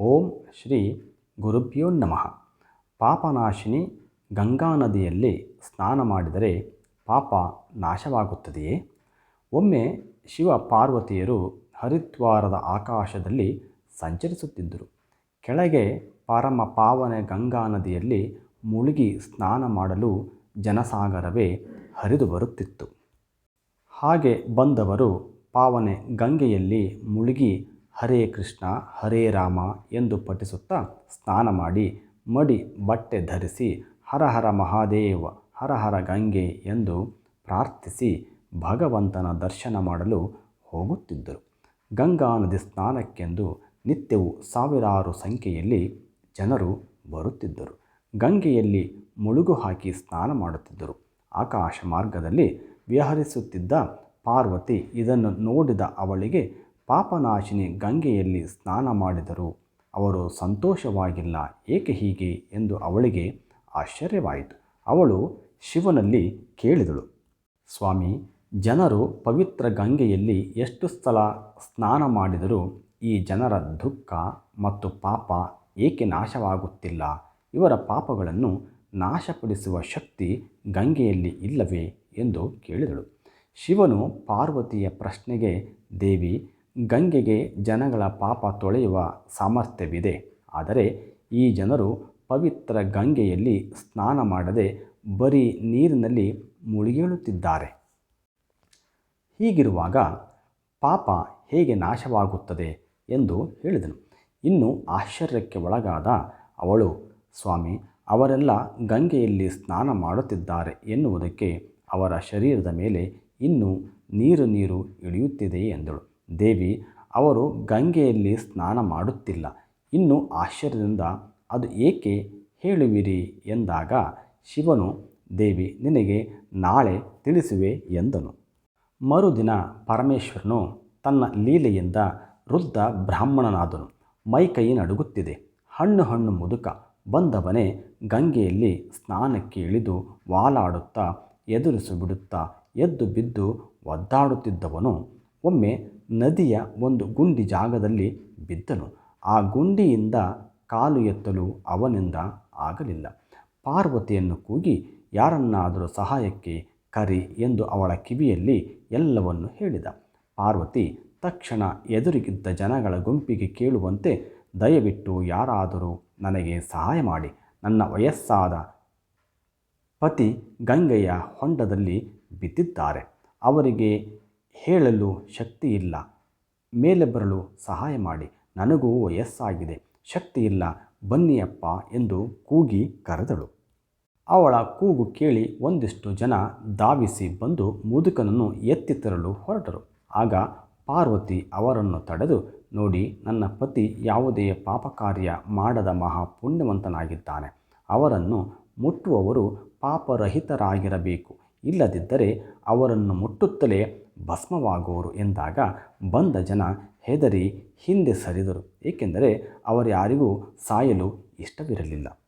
ಓಂ ಶ್ರೀ ಗುರುಭ್ಯೋ ನಮಃ. ಪಾಪನಾಶಿನಿ ಗಂಗಾ ನದಿಯಲ್ಲಿ ಸ್ನಾನ ಮಾಡಿದರೆ ಪಾಪ ನಾಶವಾಗುತ್ತದೆಯೇ? ಒಮ್ಮೆ ಶಿವ ಪಾರ್ವತಿಯರು ಹರಿದ್ವಾರದ ಆಕಾಶದಲ್ಲಿ ಸಂಚರಿಸುತ್ತಿದ್ದರು. ಕೆಳಗೆ ಪರಮ ಪಾವನೆ ಗಂಗಾ ನದಿಯಲ್ಲಿ ಮುಳುಗಿ ಸ್ನಾನ ಮಾಡಲು ಜನಸಾಗರವೇ ಹರಿದು ಬರುತ್ತಿತ್ತು. ಹಾಗೆ ಬಂದವರು ಪಾವನೆ ಗಂಗೆಯಲ್ಲಿ ಮುಳುಗಿ ಹರೇ ಕೃಷ್ಣ, ಹರೇ ರಾಮ ಎಂದು ಪಠಿಸುತ್ತಾ ಸ್ನಾನ ಮಾಡಿ ಮಡಿ ಬಟ್ಟೆ ಧರಿಸಿ ಹರ ಹರ ಮಹಾದೇವ, ಹರ ಹರ ಗಂಗೆ ಎಂದು ಪ್ರಾರ್ಥಿಸಿ ಭಗವಂತನ ದರ್ಶನ ಮಾಡಲು ಹೋಗುತ್ತಿದ್ದರು. ಗಂಗಾ ನದಿ ಸ್ನಾನಕ್ಕೆಂದು ನಿತ್ಯವೂ ಸಾವಿರಾರು ಸಂಖ್ಯೆಯಲ್ಲಿ ಜನರು ಬರುತ್ತಿದ್ದರು. ಗಂಗೆಯಲ್ಲಿ ಮುಳುಗು ಹಾಕಿ ಸ್ನಾನ ಮಾಡುತ್ತಿದ್ದರು. ಆಕಾಶ ಮಾರ್ಗದಲ್ಲಿ ವಿಹರಿಸುತ್ತಿದ್ದ ಪಾರ್ವತಿ ಇದನ್ನು ನೋಡಿದ ಅವಳಿಗೆ ಪಾಪನಾಶಿನಿ ಗಂಗೆಯಲ್ಲಿ ಸ್ನಾನ ಮಾಡಿದರು ಅವರು ಸಂತೋಷವಾಗಿಲ್ಲ, ಏಕೆ ಹೀಗೆ ಎಂದು ಅವಳಿಗೆ ಆಶ್ಚರ್ಯವಾಯಿತು. ಅವಳು ಶಿವನಲ್ಲಿ ಕೇಳಿದಳು, ಸ್ವಾಮಿ, ಜನರು ಪವಿತ್ರ ಗಂಗೆಯಲ್ಲಿ ಎಷ್ಟು ಸ್ಥಳ ಸ್ನಾನ ಮಾಡಿದರೂ ಈ ಜನರ ದುಃಖ ಮತ್ತು ಪಾಪ ಏಕೆ ನಾಶವಾಗುತ್ತಿಲ್ಲ? ಇವರ ಪಾಪಗಳನ್ನು ನಾಶಪಡಿಸುವ ಶಕ್ತಿ ಗಂಗೆಯಲ್ಲಿ ಇಲ್ಲವೇ? ಎಂದು ಕೇಳಿದಳು. ಶಿವನು ಪಾರ್ವತಿಯ ಪ್ರಶ್ನೆಗೆ, ದೇವಿ ಗಂಗೆಗೆ ಜನಗಳ ಪಾಪ ತೊಳೆಯುವ ಸಾಮರ್ಥ್ಯವಿದೆ. ಆದರೆ ಈ ಜನರು ಪವಿತ್ರ ಗಂಗೆಯಲ್ಲಿ ಸ್ನಾನ ಮಾಡದೆ ಬರೀ ನೀರಿನಲ್ಲಿ ಮುಳುಗೇಳುತ್ತಿದ್ದಾರೆ. ಹೀಗಿರುವಾಗ ಪಾಪ ಹೇಗೆ ನಾಶವಾಗುತ್ತದೆ ಎಂದು ಹೇಳಿದನು. ಇನ್ನು ಆಶ್ಚರ್ಯಕ್ಕೆ ಒಳಗಾದ ಅವಳು, ಸ್ವಾಮಿ, ಅವರೆಲ್ಲ ಗಂಗೆಯಲ್ಲಿ ಸ್ನಾನ ಮಾಡುತ್ತಿದ್ದಾರೆ ಎನ್ನುವುದಕ್ಕೆ ಅವರ ಶರೀರದ ಮೇಲೆ ಇನ್ನೂ ನೀರು ನೀರು ಇಳಿಯುತ್ತಿದೆ ಎಂದಳು. ದೇವಿ, ಅವರು ಗಂಗೆಯಲ್ಲಿ ಸ್ನಾನ ಮಾಡುತ್ತಿಲ್ಲ. ಇನ್ನು ಆಶ್ಚರ್ಯದಿಂದ ಅದು ಏಕೆ ಹೇಳುವಿರಿ ಎಂದಾಗ ಶಿವನು, ದೇವಿ, ನಿನಗೆ ನಾಳೆ ತಿಳಿಸುವೆ ಎಂದನು. ಮರುದಿನ ಪರಮೇಶ್ವರನು ತನ್ನ ಲೀಲೆಯಿಂದ ವೃದ್ಧ ಬ್ರಾಹ್ಮಣನಾದನು. ಮೈಕೈ ನಡುಗುತ್ತಿದೆ. ಹಣ್ಣು ಹಣ್ಣು ಮುದುಕ ಬಂದವನೇ ಗಂಗೆಯಲ್ಲಿ ಸ್ನಾನಕ್ಕೆ ಇಳಿದು ವಾಲಾಡುತ್ತಾ ಎದುರಿಸು ಬಿಡುತ್ತಾ ಎದ್ದು ಬಿದ್ದು ಒದ್ದಾಡುತ್ತಿದ್ದವನು. ಒಮ್ಮೆ ನದಿಯ ಒಂದು ಗುಂಡಿ ಜಾಗದಲ್ಲಿ ಬಿದ್ದನು. ಆ ಗುಂಡಿಯಿಂದ ಕಾಲು ಎತ್ತಲು ಅವನಿಂದ ಆಗಲಿಲ್ಲ. ಪಾರ್ವತಿಯನ್ನು ಕೂಗಿ, ಯಾರನ್ನಾದರೂ ಸಹಾಯಕ್ಕೆ ಕರಿ ಎಂದು ಅವಳ ಕಿವಿಯಲ್ಲಿ ಎಲ್ಲವನ್ನು ಹೇಳಿದ. ಪಾರ್ವತಿ ತಕ್ಷಣ ಎದುರಿಗಿದ್ದ ಜನಗಳ ಗುಂಪಿಗೆ ಕೇಳುವಂತೆ, ದಯವಿಟ್ಟು ಯಾರಾದರೂ ನನಗೆ ಸಹಾಯ ಮಾಡಿ. ನನ್ನ ವಯಸ್ಸಾದ ಪತಿ ಗಂಗೆಯ ಹೊಂಡದಲ್ಲಿ ಬಿದ್ದಿದ್ದಾರೆ. ಅವರಿಗೆ ಹೇಳಲು ಶಕ್ತಿ ಇಲ್ಲ. ಮೇಲೆ ಬರಲು ಸಹಾಯ ಮಾಡಿ. ನನಗೂ ವಯಸ್ಸಾಗಿದೆ. ಶಕ್ತಿ ಇಲ್ಲ. ಬನ್ನಿಯಪ್ಪ ಎಂದು ಕೂಗಿ ಕರೆದಳು. ಅವಳ ಕೂಗು ಕೇಳಿ ಒಂದಿಷ್ಟು ಜನ ಧಾವಿಸಿ ಬಂದು ಮುದುಕನನ್ನು ಎತ್ತಿ ತರಲು ಹೊರಟರು. ಆಗ ಪಾರ್ವತಿ ಅವರನ್ನು ತಡೆದು, ನೋಡಿ, ನನ್ನ ಪತಿ ಯಾವುದೇ ಪಾಪ ಕಾರ್ಯ ಮಾಡದ ಮಹಾ ಪುಣ್ಯವಂತನಾಗಿದ್ದಾನೆ ಅವರನ್ನು ಮುಟ್ಟುವವರು ಪಾಪರಹಿತರಾಗಿರಬೇಕು. ಇಲ್ಲದಿದ್ದರೆ ಅವರನ್ನು ಮುಟ್ಟುತ್ತಲೇ ಭಸ್ಮವಾಗುವರು ಎಂದಾಗ ಬಂದ ಜನ ಹೆದರಿ ಹಿಂದೆ ಸರಿದರು, ಏಕೆಂದರೆ ಅವರ್ಯಾರಿಗೂ ಸಾಯಲು ಇಷ್ಟವಿರಲಿಲ್ಲ.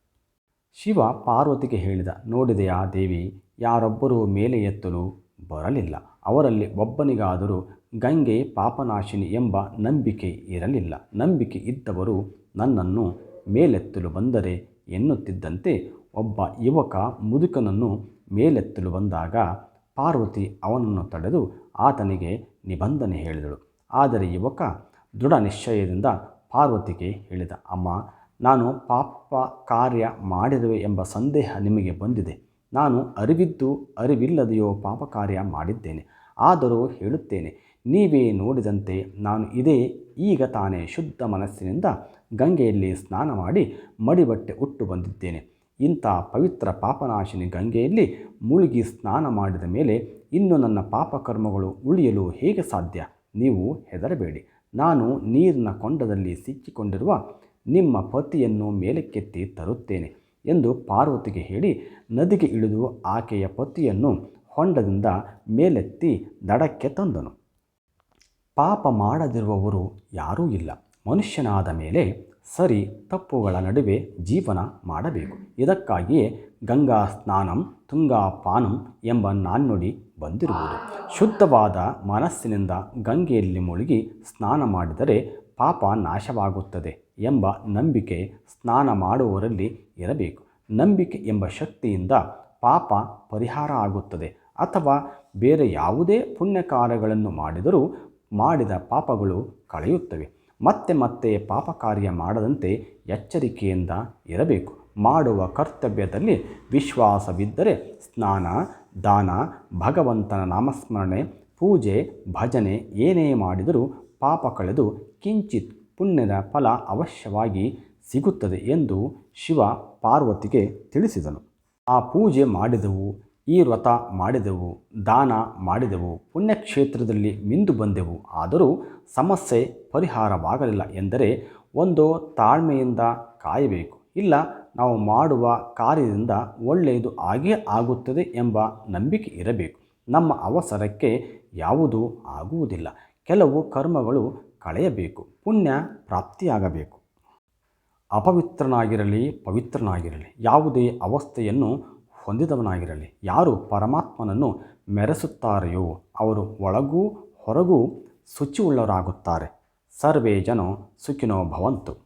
ಶಿವ ಪಾರ್ವತಿಗೆ ಹೇಳಿದ, ನೋಡಿದೆಯಾ ದೇವಿ, ಯಾರೊಬ್ಬರೂ ಮೇಲೆ ಎತ್ತಲು ಬರಲಿಲ್ಲ. ಅವರಲ್ಲಿ ಒಬ್ಬನಿಗಾದರೂ ಗಂಗೆ ಪಾಪನಾಶಿನಿ ಎಂಬ ನಂಬಿಕೆ ಇರಲಿಲ್ಲ. ನಂಬಿಕೆ ಇದ್ದವರು ನನ್ನನ್ನು ಮೇಲೆತ್ತಲು ಬಂದರೆ ಎನ್ನುತ್ತಿದ್ದಂತೆ ಒಬ್ಬ ಯುವಕ ಮುದುಕನನ್ನು ಮೇಲೆತ್ತಲು ಬಂದಾಗ ಪಾರ್ವತಿ ಅವನನ್ನು ತಡೆದು ಆತನಿಗೆ ನಿಬಂಧನೆ ಹೇಳಿದಳು. ಆದರೆ ಯುವಕ ದೃಢ ನಿಶ್ಚಯದಿಂದ ಪಾರ್ವತಿಗೆ ಹೇಳಿದ, ಅಮ್ಮ, ನಾನು ಪಾಪ ಕಾರ್ಯ ಮಾಡಿರುವೆ ಎಂಬ ಸಂದೇಹ ನಿಮಗೆ ಬಂದಿದೆ. ನಾನು ಅರಿವಿದ್ದು ಅರಿವಿಲ್ಲದೆಯೋ ಪಾಪ ಕಾರ್ಯ ಮಾಡಿದ್ದೇನೆ. ಆದರೂ ಹೇಳುತ್ತೇನೆ, ನೀವೇ ನೋಡಿದಂತೆ ನಾನು ಇದೇ, ಈಗ ತಾನೇ ಶುದ್ಧ ಮನಸ್ಸಿನಿಂದ ಗಂಗೆಯಲ್ಲಿ ಸ್ನಾನ ಮಾಡಿ ಮಡಿಬಟ್ಟೆ ಉಟ್ಟು ಬಂದಿದ್ದೇನೆ. ಇಂಥ ಪವಿತ್ರ ಪಾಪನಾಶಿನಿ ಗಂಗೆಯಲ್ಲಿ ಮುಳುಗಿ ಸ್ನಾನ ಮಾಡಿದ ಮೇಲೆ ಇನ್ನು ನನ್ನ ಪಾಪಕರ್ಮಗಳು ಉಳಿಯಲು ಹೇಗೆ ಸಾಧ್ಯ? ನೀವು ಹೆದರಬೇಡಿ. ನಾನು ನೀರಿನ ಕೊಂಡದಲ್ಲಿ ಸಿಕ್ಕಿಕೊಂಡಿರುವ ನಿಮ್ಮ ಪತಿಯನ್ನು ಮೇಲಕ್ಕೆತ್ತಿ ತರುತ್ತೇನೆ ಎಂದು ಪಾರ್ವತಿಗೆ ಹೇಳಿ ನದಿಗೆ ಇಳಿದು ಆಕೆಯ ಪತಿಯನ್ನು ಹೊಂಡದಿಂದ ಮೇಲೆತ್ತಿ ದಡಕ್ಕೆ ತಂದನು. ಪಾಪ ಮಾಡದಿರುವವರು ಯಾರೂ ಇಲ್ಲ. ಮನುಷ್ಯನಾದ ಮೇಲೆ ಸರಿ ತಪ್ಪುಗಳ ನಡುವೆ ಜೀವನ ಮಾಡಬೇಕು. ಇದಕ್ಕಾಗಿಯೇ ಗಂಗಾ ಸ್ನಾನಂ ತುಂಗಾ ಪಾನಂ ಎಂಬ ನಾಣ್ಣುಡಿ ಬಂದಿರುವುದು. ಶುದ್ಧವಾದ ಮನಸ್ಸಿನಿಂದ ಗಂಗೆಯಲ್ಲಿ ಮುಳುಗಿ ಸ್ನಾನ ಮಾಡಿದರೆ ಪಾಪ ನಾಶವಾಗುತ್ತದೆ ಎಂಬ ನಂಬಿಕೆ ಸ್ನಾನ ಮಾಡುವವರಲ್ಲಿ ಇರಬೇಕು. ನಂಬಿಕೆ ಎಂಬ ಶಕ್ತಿಯಿಂದ ಪಾಪ ಪರಿಹಾರ ಆಗುತ್ತದೆ. ಅಥವಾ ಬೇರೆ ಯಾವುದೇ ಪುಣ್ಯ ಕಾರ್ಯಗಳನ್ನು ಮಾಡಿದರೂ ಮಾಡಿದ ಪಾಪಗಳು ಕಳೆಯುತ್ತವೆ. ಮತ್ತೆ ಮತ್ತೆ ಪಾಪ ಕಾರ್ಯ ಮಾಡದಂತೆ ಎಚ್ಚರಿಕೆಯಿಂದ ಇರಬೇಕು. ಮಾಡುವ ಕರ್ತವ್ಯದಲ್ಲಿ ವಿಶ್ವಾಸವಿದ್ದರೆ ಸ್ನಾನ, ದಾನ, ಭಗವಂತನ ನಾಮಸ್ಮರಣೆ, ಪೂಜೆ, ಭಜನೆ ಏನೇ ಮಾಡಿದರೂ ಪಾಪ ಕಳೆದು ಕಿಂಚಿತ್ ಪುಣ್ಯದ ಫಲ ಅವಶ್ಯವಾಗಿ ಸಿಗುತ್ತದೆ ಎಂದು ಶಿವ ಪಾರ್ವತಿಗೆ ತಿಳಿಸಿದನು. ಆ ಪೂಜೆ ಮಾಡಿದೆವು ಈ ವ್ರತ ಮಾಡಿದೆವು, ದಾನ ಮಾಡಿದೆವು, ಪುಣ್ಯಕ್ಷೇತ್ರದಲ್ಲಿ ಮಿಂದು ಬಂದೆವು. ಆದರೂ ಸಮಸ್ಯೆ ಪರಿಹಾರವಾಗಲಿಲ್ಲ ಎಂದರೆ ಒಂದು ತಾಳ್ಮೆಯಿಂದ ಕಾಯಬೇಕು. ಇಲ್ಲ, ನಾವು ಮಾಡುವ ಕಾರ್ಯದಿಂದ ಒಳ್ಳೆಯದು ಆಗೇ ಆಗುತ್ತದೆ ಎಂಬ ನಂಬಿಕೆ ಇರಬೇಕು. ನಮ್ಮ ಅವಸರಕ್ಕೆ ಯಾವುದೂ ಆಗುವುದಿಲ್ಲ. ಕೆಲವು ಕರ್ಮಗಳು ಕಳೆಯಬೇಕು, ಪುಣ್ಯ ಪ್ರಾಪ್ತಿಯಾಗಬೇಕು. ಅಪವಿತ್ರನಾಗಿರಲಿ, ಪವಿತ್ರನಾಗಿರಲಿ, ಯಾವುದೇ ಅವಸ್ಥೆಯನ್ನು ಹೊಂದಿದವನಾಗಿರಲಿ. ಯಾರು ಪರಮಾತ್ಮನನ್ನು ಮೆರೆಸುತ್ತಾರೆಯೋ ಅವರು ಒಳಗೂ ಹೊರಗೂ ಶುಚಿಯುಳ್ಳವರಾಗುತ್ತಾರೆ. ಸರ್ವೇ ಜನ ಸುಖಿನೋ ಭವಂತು.